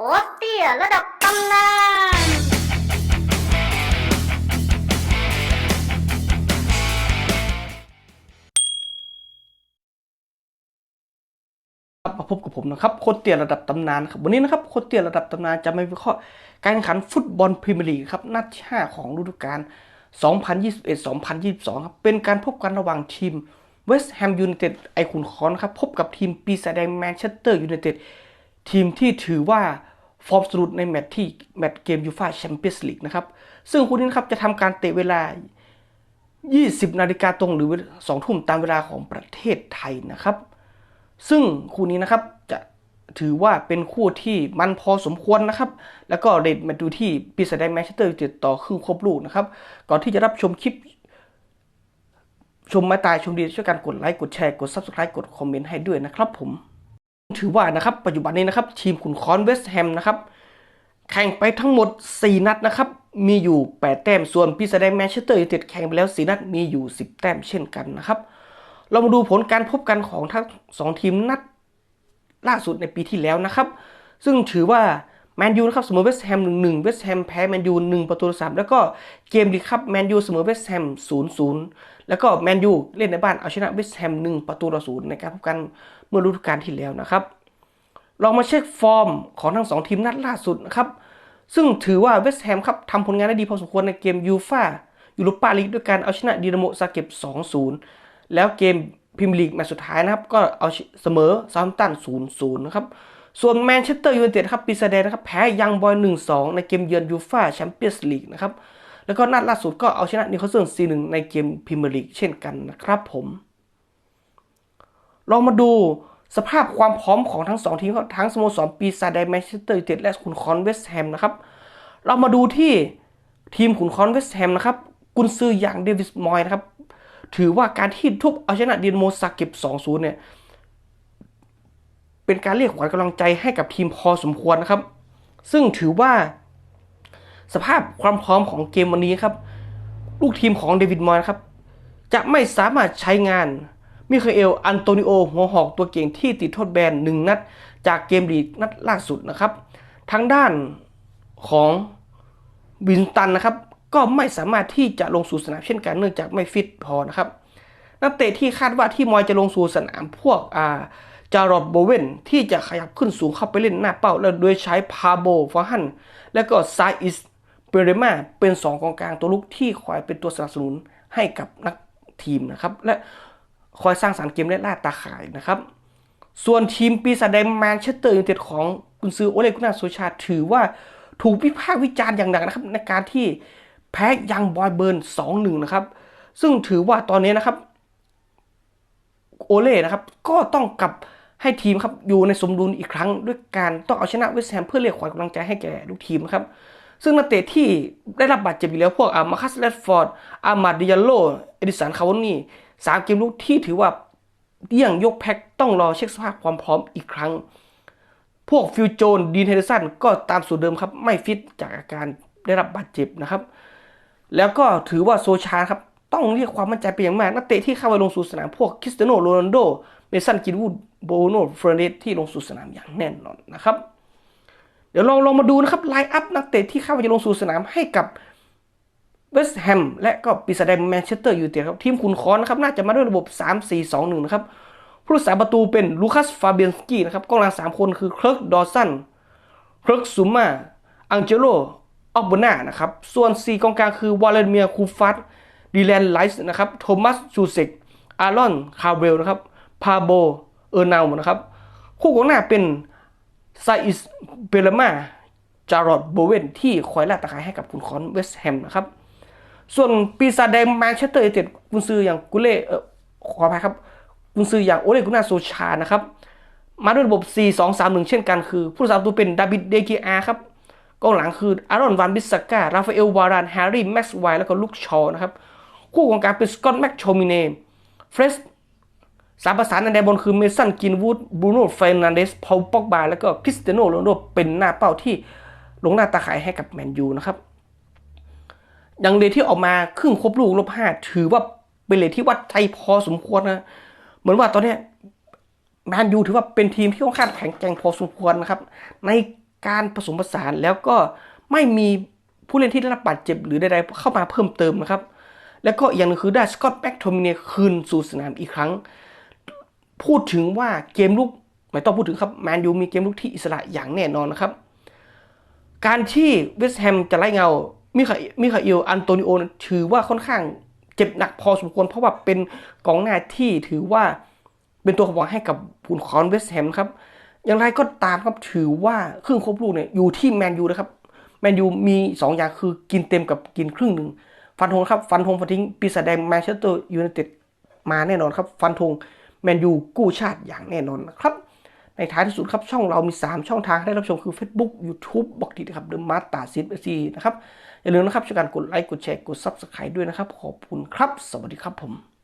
ตรเตี้ยระดับตำนานมาพบกับผมนะครับโคตรเตียระดับตำนานครับวันนี้นะครับโคตรเตียระดับตำนานจะมาวิเคราะห์การแข่งขันฟุตบอลพรีเมียร์ลีกครับนัดที่5ของฤดูกาล 2021-2022 ครับเป็นการพบกันระหว่างทีมเวสต์แฮมยูไนเต็ดไอขุนคอนครับพบกับทีมปีศาจแดงแมนเชสเตอร์ยูไนเต็ดทีมที่ถือว่า ฟอร์มสรุดในแมตช์ที่แมตช์เกมยูฟ่าแชมเปี้ยนส์ลีกนะครับ ซึ่งคู่นี้นะครับจะทำการเตะเวลา 20 นาฬิกาตรงหรือ 2 ทุ่มตามเวลาของประเทศไทยนะครับ ซึ่งคู่นี้นะครับจะถือว่าเป็นคู่ที่มันพอสมควรนะครับ แล้วก็เรทมาดูที่ปีศาจแดงแมนเชสเตอร์เต็ดต่อครึ่งครบลูกนะครับ ก่อนที่จะรับชมคลิป ชมมาตายชมดีช่วยกันกดไลค์กดแชร์กด Subscribe กดคอมเมนต์ให้ด้วยนะครับผม ถือว่านะครับปัจจุบันนี้นะครับทีมขุนค้อนเวสต์แฮมนะครับแข่งไปทั้งหมด 4 นัดนะครับมีอยู่ 8 แต้มส่วนปีศาจแดงแมนเชสเตอร์ยูไนเต็ดแข่งไปแล้ว 4 นัดมีอยู่ 10 แต้มเช่นกันนะครับเรามาดูผลการพบกันของทั้งสองทีมนัดล่าสุดในปีที่แล้วนะครับ ซึ่งถือว่าแมนยูนะครับเสมอเวสต์แฮมหนึ่งหนึ่งเวสต์แฮมแพ้แมนยูหนึ่งประตูต่อสามแล้วก็เกมดีครับแมนยูเสมอเวสต์แฮมศูนย์ศูนย์ แล้วก็แมนยูเล่นในบ้านเอาชนะเวสต์แฮมหนึ่งประตูต่อศูนย์ในการพบกันเมื่อฤดูกาลที่แล้วนะครับเรามาเช็คฟอร์มของทั้งสองทีมนัดล่าสุดนะครับ ซึ่งถือว่าเวสต์แฮมครับทำผลงานได้ดีพอสมควรในเกมยูฟ่ายูโรปาลีกด้วยการเอาชนะดีนาโมซาเก็บ 2-0 แล้วเกมพรีเมียร์ลีกแมตช์สุดท้ายนะครับ ก็เอาเสมอซาร์ตัน 0-0 นะครับ ส่วนแมนเชสเตอร์ยูไนเต็ดครับปีศาจแดงนะครับ แพ้ยังบอย 1-2 ในเกมเยือนยูฟ่าแชมเปี้ยนส์ลีกนะครับ แล้วก็นัดล่าสุดก็เอาชนะนิโคลสัน4-1ในเกมพรีเมียร์ลีกเช่นกันนะครับผมเรามาดูสภาพความพร้อมของทั้งสองทีมทั้งสโมสรปีศาจแดแมนเชสเตอร์ยูไนเต็ดและขุนคอนเวสต์แฮมนะครับ เรามาดูที่ทีมขุนคอนเวสต์แฮมนะครับ กุนซืออย่างเดวิสมอยนะครับ ถือว่าการที่ทุบเอาชนะดีนโมซาเก็บ 2-0 เนี่ย เป็นการเรียกขวัญกำลังใจให้กับทีมพอสมควรนะครับ ซึ่งถือว่า สภาพความพร้อมของเกมวันนี้ครับ ลูกทีมของเดวิดมอยนะครับ จะไม่สามารถใช้งานมิคาเอลอันโตนิโอหัวหอกตัวเก่งที่ติดโทษแบนหนึ่งนัด จากเกมลีกนัดล่าสุดนะครับ ทางด้านของวินตันนะครับ ก็ไม่สามารถที่จะลงสู่สนามเช่นกันเนื่องจากไม่ฟิตพอนะครับนักเตะที่คาดว่าที่มอยจะลงสู่สนามพวกอาจารอดโบเวนที่จะขยับขึ้นสูงเข้าไปเล่นหน้าเป้า และโดยใช้พาโบฟาฮันและก็ซาอิส เปเรมาเป็นสองกองกลางตัวลุกที่คอยเป็นตัวสนับสนุนให้กับนักทีมนะครับ และคอยสร้างสรรค์เกมและล่าตาข่ายนะครับ ส่วนทีมปีศาจแดงแมนเชสเตอร์ยูไนเต็ดของกุนซือโอเลกุนาโซชาถือว่าถูกวิพากษ์วิจารณ์อย่างหนักนะครับ ในการที่แพ้ยังบอยเบิร์น2-1 นะครับ ซึ่งถือว่าตอนนี้นะครับโอเล่นะครับก็ต้องกลับให้ทีมครับอยู่ในสมดุลอีกครั้ง ด้วยการต้องเอาชนะเวสต์แฮมเพื่อเรียกขวัญกำลังใจให้แก่ลูกทีมนะครับ ซึ่งนักเตะที่ได้รับบาดเจ็บอยู่แล้วพวกอามาคัสเลดฟอร์ด อามาดิยาโล เอดิสัน คาวานี่สามเกมลุกที่ถือว่าเดี่ยงยกแพ็คต้องรอเช็คสภาพความพร้อมอีกครั้ง พวกฟิวโจน ดีนเฮเดสันก็ตามสูตรเดิมครับ ไม่ฟิตจากอาการได้รับบาดเจ็บนะครับ แล้วก็ถือว่าโซชาครับต้องเรียกความมั่นใจเป็นอย่างมากนักเตะที่เข้าไปลงสู่สนามพวกคริสเตียโนโรนัลโด เมสันกินวูด โบโนเฟรเนสที่ลงสู่สนามอย่างแน่นอนนะครับ เดี๋ยวเราลองมาดูนะครับไลน์อัพนักเตะที่เข้าไปลงสู่สนามให้กับเวสต์แฮมและก็ปีศาจแดงแมนเชสเตอร์ยูไนเต็ดครับทีมขุนค้อนนะครับน่าจะมาด้วยระบบ 3-4-2-1 นะครับผู้รักษาประตูเป็นลูคัสฟาเบียนสกี้นะครับกองหลังสามคนคือเคิร์กดอสันเคิร์กซูมาอังเจโลออกบนานะครับส่วน4กองกลางคือวาเลนเมียคูฟัตดีแลนไลส์นะครับโทมัสชูเซกอารอนคาร์เวลนะครับพาโบเออร์นาวนะครับคู่กองหน้าเป็น ไซอิสเปเรมาจารอดโบเวนที่คอยล่าตะขายให้กับคุณคอนเวสต์แฮมนะครับ ส่วนปีศาจแดงแมนเชสเตอร์ยูไนเต็ดกุนซืออย่างกุเล่เออขออภัยครับกุนซืออย่างโอเลกุนาโซชานะครับ มาด้วยระบบ 4-2-3-1 เช่นกันคือ ผู้รักษาประตูเป็นดาบิดเดกิอาครับกองหลังคืออารอนวานบิสซาก้าราฟาเอลวารานแฮร์รี่แม็กซ์ไวแล้วก็ลุคชอนะครับ คู่กองกางเป็นสกอตต์แม็กโชมิเน่เฟรส สามประสานในแดนบนคือเมสันกินวูดบรูโน่เฟรนันเดสพอลปอกบาแล้วก็คริสเตียโนโรนโดเป็นหน้าเป้าที่ลงหน้าตาขายให้กับแมนยูนะครับอย่างเลที่ออกมาครึ่งครบลูกลบห้าถือว่าเป็นเลที่วัดใจพอสมควรนะเหมือนว่าตอนนี้แมนยูถือว่าเป็นทีมที่ค่อนข้างแข็งแกร่งพอสมควรนะครับ ในการผสมผสานแล้วก็ไม่มีผู้เล่นที่ได้รับบาดเจ็บหรือใดๆเข้ามาเพิ่มเติมนะครับ แล้วก็อย่างนึงคือได้สกอตแบ็กโทมิเนียคืนสู่สนามอีกครั้ง พูดถึงว่าเกมลุกไม่ต้องพูดถึงครับแมนยูมีเกมลุกที่อิสระอย่างแน่นอนนะครับ การที่เวสต์แฮมจะไล่เงา มิคามิคาเอลอันโตนิโอถือว่าค่อนข้างเจ็บหนักพอสมควร เพราะว่าเป็นกองหน้าที่ถือว่าเป็นตัวขวางให้กับผุนคอนเวสต์แฮมครับ อย่างไรก็ตามครับถือว่าครึ่งครบลูกเนี่ยอยู่ที่แมนยูนะครับแมนยูมี 2 อย่างคือกินเต็มกับกินครึ่งหนึ่งฟันธงครับ ฟันธงฟันทิ้งปีศาจแดงแมนเชสเตอร์ยูไนเต็ดมาแน่นอนครับ ฟันธง แมนยูกู้ชาติอย่างแน่นอนนะครับ ในท้ายที่สุดครับ ช่องเรามี 3 ช่องทางให้รับชมคือ Facebook YouTube บอกดีนะครับเดอะมาร์ตาซินซีนะครับ อย่าลืมนะครับช่วยกันกดไลค์กดแชร์กด Subscribe ด้วยนะครับ ขอบคุณครับ สวัสดีครับผม